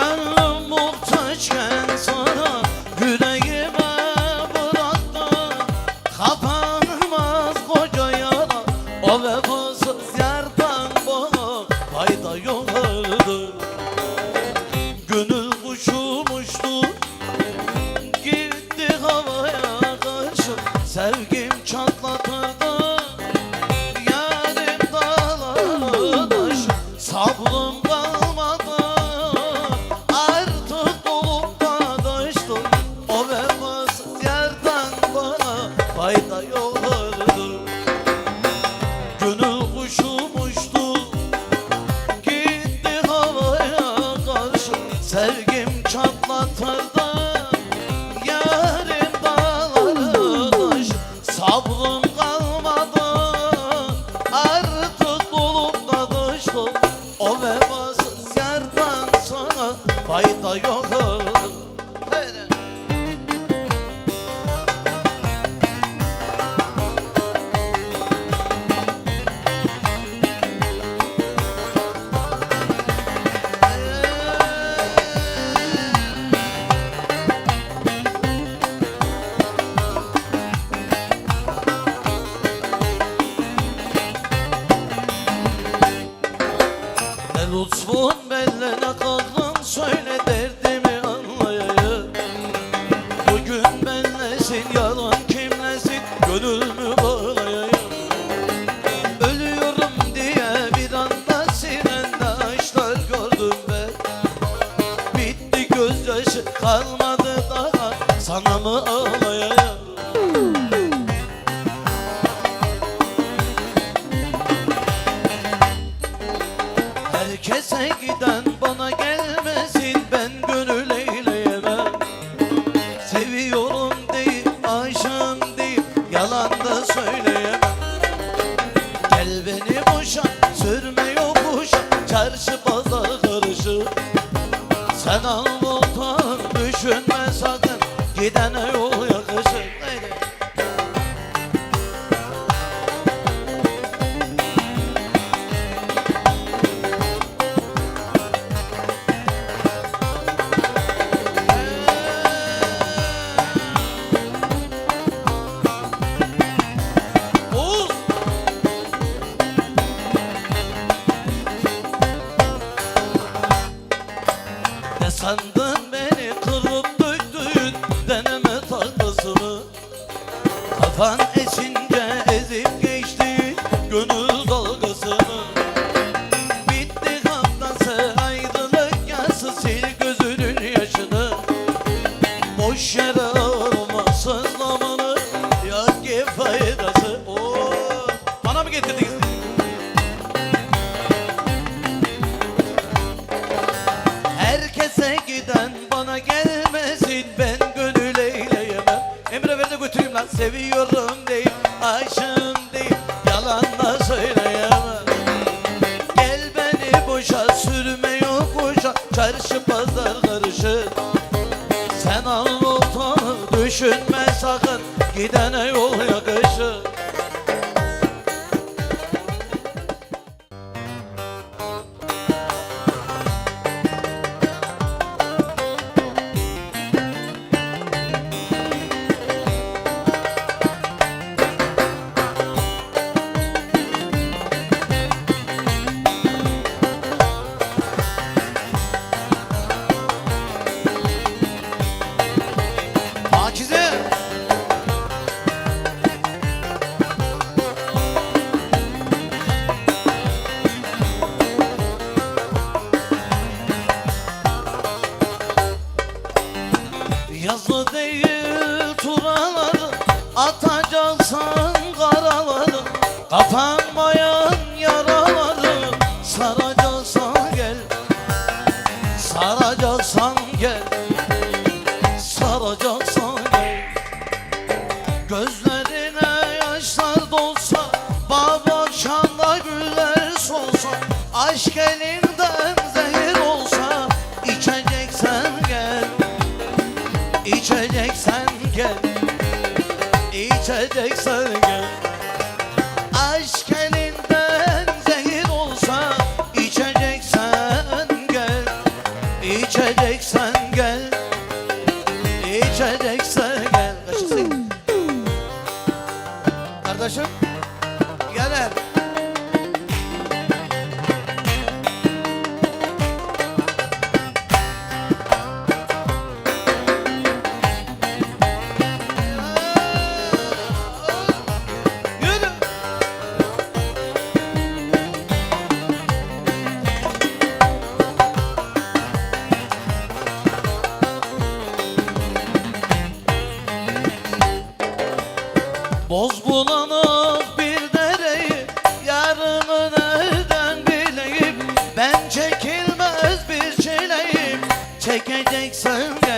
Gönlüm muhtaçken sana yüreğime bıraktım. Kapanmaz koca yara yerden bana fayda yoktu Gönül kuşumuştu gitti havaya karşı sevgi başımı bağlayayım. Diye bir anda sinendaşlar gördüm ben. Bitti gözyaşı kalmadı daha. Sana mı Senden beni kırıp döktüğün deneme tahtasını Kafan Gelse giden bana gelmesin ben gönül eyleyemem. Emre ver de götüreyim lan seviyorum değil aşığım değil yalan da söyleyemem. Gel beni boşa sürme yokuşa çarşı pazar karışık Sen al notanı düşünme sakın gidene yol yakışır. değil turaları Atacaksan karaları Kapanmayan yaraları Saracaksan gel Saracaksan gel Saracaksan gel. Gözlerine yaşlar dolsa Bab akşamda güller solsa Aşk eli İçeceksen gel. Aşk elinden zehir olsa içeceksen gel. İçeceksen gel. İçeceksen gel. Kaçıksın Kardeşim Gel hep. Jackson.